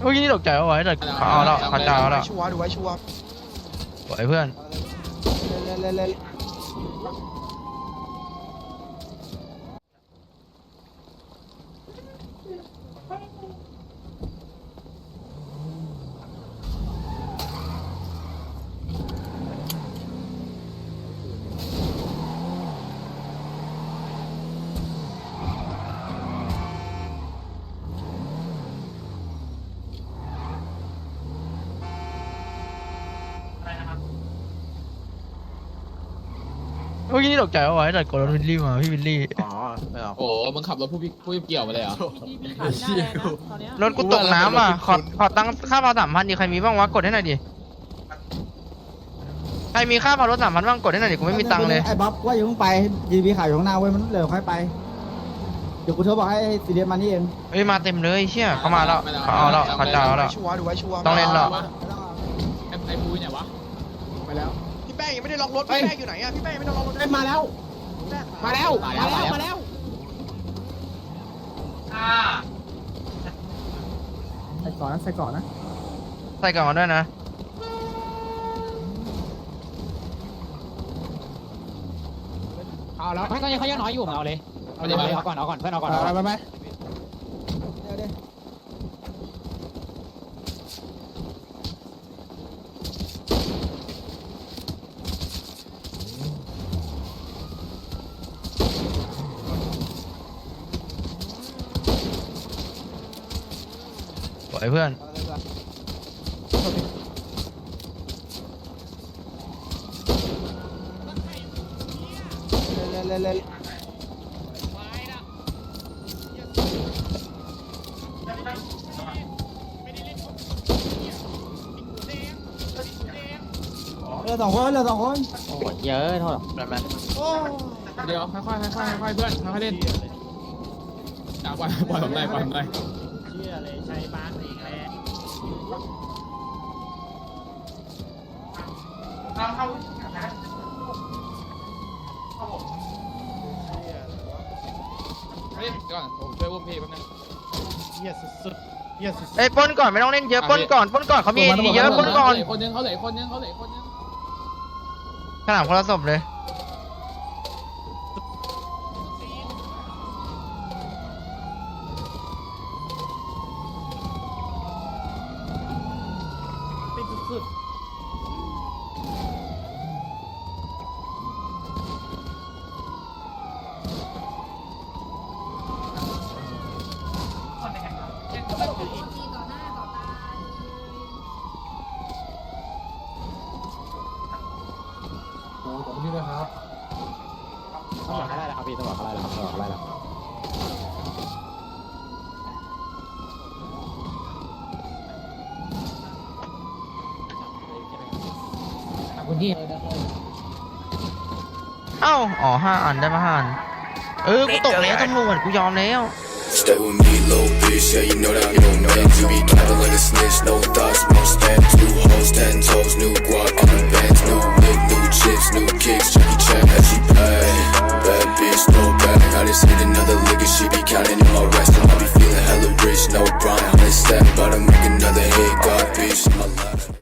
เมื่อกี้นี่ตกใจเอาไว้แต่เขาเอาแล้วเขาจะเอาแล้วชัวร์ดูไว้ชัวร์ปล่อยเพื่อนเล่นเล่นเล่น เมื่อกี้นี่ตกใจเอาไว้แต่กดรถวิลลี่มาพี่วิลลี่อ๋อไม่เอาโอ้โหมึงขับรถผู้พี่ผู้เกี่ยวมาเลยเหรอรถกูตกน้ำอะขอขอตังค่าพาสามพันดิใครมีบ้างวะกดให้หน่อยดิใครมีค่าพารถสามพันบ้างกดให้หน่อยดิกูไม่มีตังค์เลยไอ้บ๊อบว่าอย่าเพิ่งไปยีบีขายอยู่ข้างหน้าเว้ยมันเร็วค่อยไป เดี๋ยวกูโทรบอกให้ซีเรียสมานี่เองเฮ้ยมาเต็มเลยเชี่ยเขามาแล้วเขาเอาแล้วเขาจะเอาแล้ว ชัวร์ดูไว้ชัวร์ต้องเล่นหรอ ไอ้ไอ้ปุ้ยเนี่ยวะ ไปแล้วพี่แป้งยังไม่ได้ล็อกรถพี่แป้งอยู่ไหนอะพี่แป้งยังไม่ได้ล็อกรถเอ้ยมาแล้วมาแล้ว มาแล้ว มาแล้ว ใส่ก่อนนะใส่ก่อนนะ ใส่กล่องมาด้วยนะ เอาแล้วเขายังเขายังน้อยอยู่มึงเอาเลยเอาเลยเอาก่อนเอาก่อนเพื่อนเอาก่อนไปไปไป ปล่อยเพื่อน เล่นเล่นเล่นเหลือสองคนเหลือสองคนโอ้ยเยอะโทษเดี๋ยวค่อยๆค่อยๆค่อยๆเพื่อนค่อยๆเล่นจ้าปล่อยปล่อยผมได้ปล่อยผมได้ เฮ้ยเดี๋ยวก่อนผมช่วยวุ้มพี่แป๊บนึงเอ้ยปล้นก่อนไม่ต้องเล่นเยอะปล้นก่อนปล้นก่อนเขามีเอเยอะปล้นก่อนเหลือคนนึงเขาเหลือคนนึงเขาเหลือคนนึงขนาดคนละศพเลย ตำรวจเขาไล่แล้วครับพี่ตำรวจเขาไล่แล้วครับตำรวจเขาไล่แล้วคุณที่เอ้า อ๋อห้าอันได้มาห้าอัน เออ กูตกแล้วตำรวจ กูยอมแล้ว Stay with me, little bitch. Yeah, you know that you don't know. You be capping like a snitch. No thoughts, no stamps. New hoes, ten toes, new